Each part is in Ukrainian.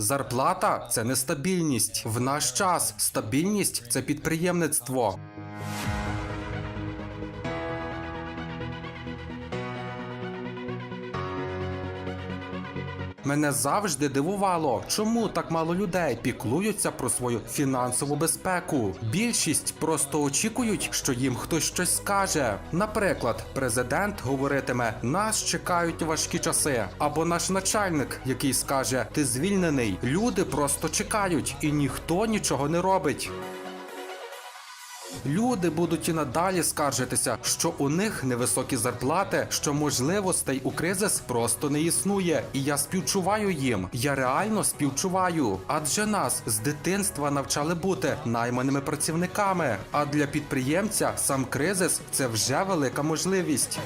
Зарплата це нестабільність. В наш час стабільність це підприємництво. Мене завжди дивувало, чому так мало людей піклуються про свою фінансову безпеку. Більшість просто очікують, що їм хтось щось скаже. Наприклад, президент говоритиме: нас чекають важкі часи, або наш начальник, який скаже: Ти звільнений. Люди просто чекають, і ніхто нічого не робить. Люди будуть і надалі скаржитися, що у них невисокі зарплати, що можливостей у кризис просто не існує. І я співчуваю їм. Я реально співчуваю. Адже нас з дитинства навчали бути найманими працівниками. А для підприємця сам кризис це вже велика можливість.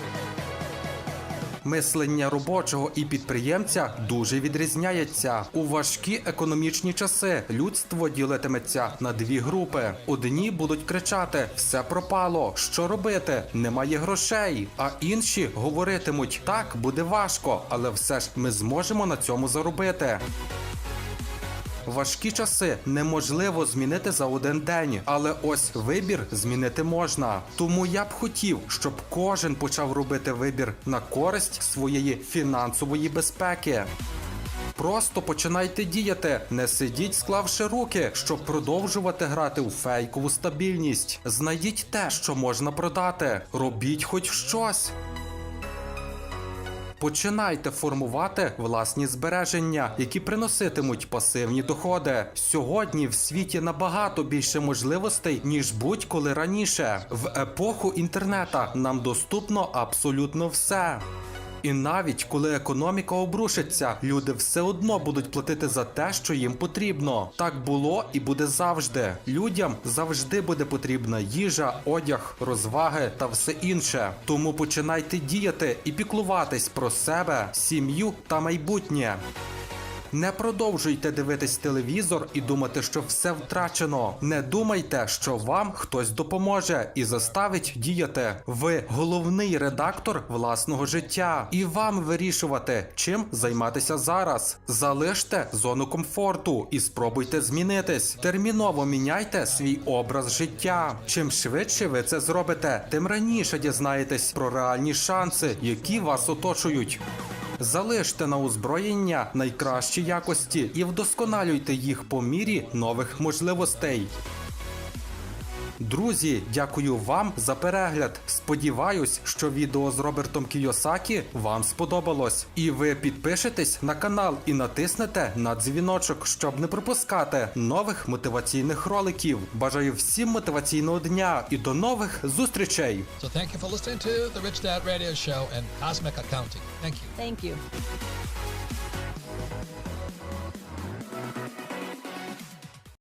Мислення робочого і підприємця дуже відрізняється. У важкі економічні часи людство ділитиметься на дві групи. Одні будуть кричати: все пропало, що робити? Немає грошей. А інші говоритимуть: так буде важко, але все ж ми зможемо на цьому заробити. Важкі часи неможливо змінити за один день, але ось вибір змінити можна. Тому я б хотів, щоб кожен почав робити вибір на користь своєї фінансової безпеки. Просто починайте діяти, не сидіть, склавши руки, щоб продовжувати грати у фейкову стабільність. Знайдіть те, що можна продати. Робіть хоч щось. Починайте формувати власні збереження, які приноситимуть пасивні доходи. Сьогодні в світі набагато більше можливостей, ніж будь-коли раніше. В епоху інтернета нам доступно абсолютно все. І навіть коли економіка обрушиться, люди все одно будуть платити за те, що їм потрібно. Так було і буде завжди. Людям завжди буде потрібна їжа, одяг, розваги та все інше. Тому починайте діяти і піклуватись про себе, сім'ю та майбутнє. Не продовжуйте дивитись телевізор і думати, що все втрачено. Не думайте, що вам хтось допоможе і заставить діяти. Ви головний редактор власного життя, і вам вирішувати, чим займатися зараз. Залиште зону комфорту і спробуйте змінитись. Терміново міняйте свій образ життя. Чим швидше ви це зробите, тим раніше дізнаєтесь про реальні шанси, які вас оточують. Залиште на озброєння найкращі якості і вдосконалюйте їх по мірі нових можливостей. Друзі, дякую вам за перегляд. Сподіваюсь, що відео з Робертом Кійосакі вам сподобалось. І ви підпишетесь на канал і натиснете на дзвіночок, щоб не пропускати нових мотиваційних роликів. Бажаю всім мотиваційного дня і до нових зустрічей! So thank you for listening to the Rich Dad Radio Show and Cosmic Accounting. Thank you. Thank you.